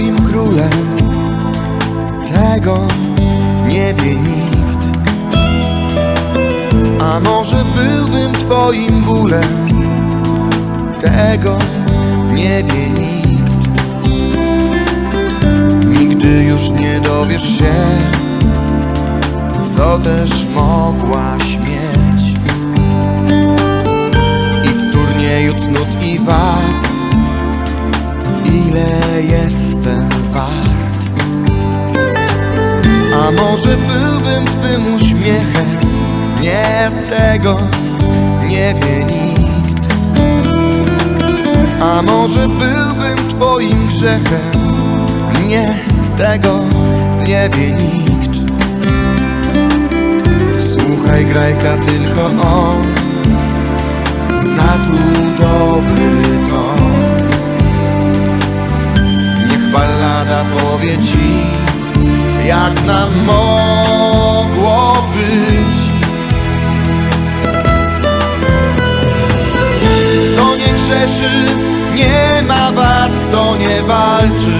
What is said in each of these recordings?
moim królem. Tego nie wie nikt. A może byłbym twoim bólem? Tego nie wie nikt. Nigdy już nie dowiesz się Co też mogłaś mieć. I w turnieju cnót i wad jest może byłbym twym uśmiechem. Nie tego nie wie nikt. A może byłbym twoim grzechem. Nie tego nie wie nikt. Słuchaj grajka tylko on Zna tu nie ma wad Kto nie walczy,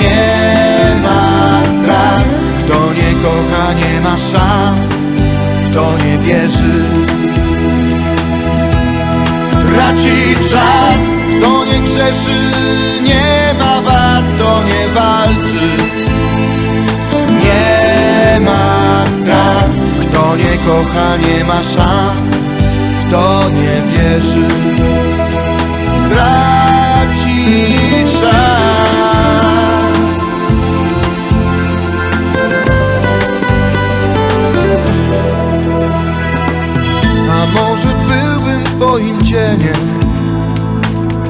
nie ma strat Kto nie kocha, nie ma szans. Kto nie wierzy, traci czas Kto nie grzeszy, nie ma wad Kto nie walczy, nie ma strat Kto nie kocha, nie ma szans Kto nie wierzy, traci czas. A może byłbym twoim cieniem?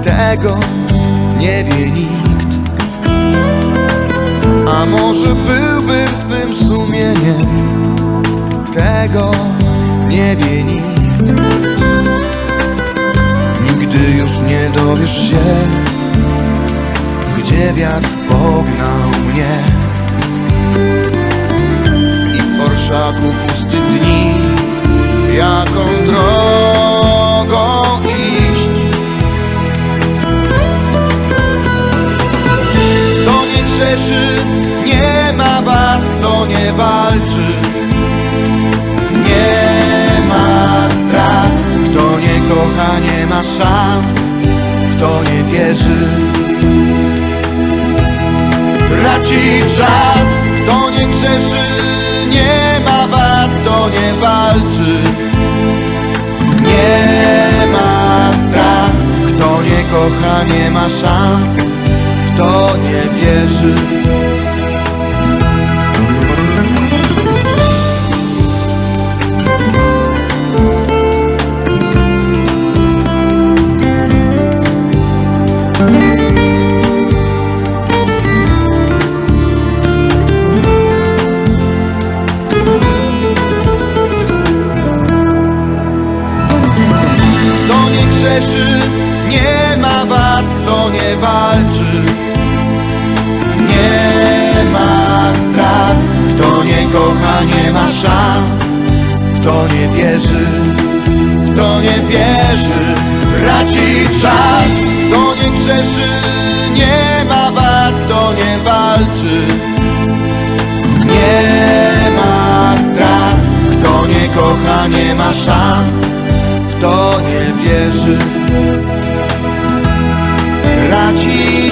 Tego nie wie nikt. A może byłbym twym sumieniem? Tego nie wie nikt dowiesz się Gdzie wiatr pognał mnie. I w orszaku pustych dni jaką drogą iść. Kto nie grzeszy, nie ma wad, kto nie walczy, nie ma strat, kto nie kocha, nie ma szans, kto nie wierzy, traci czas, kto nie grzeszy, nie ma wad, kto nie walczy, nie ma strat, kto nie kocha, nie ma szans, kto nie wierzy. Szans, kto nie wierzy, kto nie wierzy, traci czas, kto nie grzeszy, nie ma wad, kto nie walczy, nie ma strat, kto nie kocha, nie ma szans, kto nie wierzy, traci.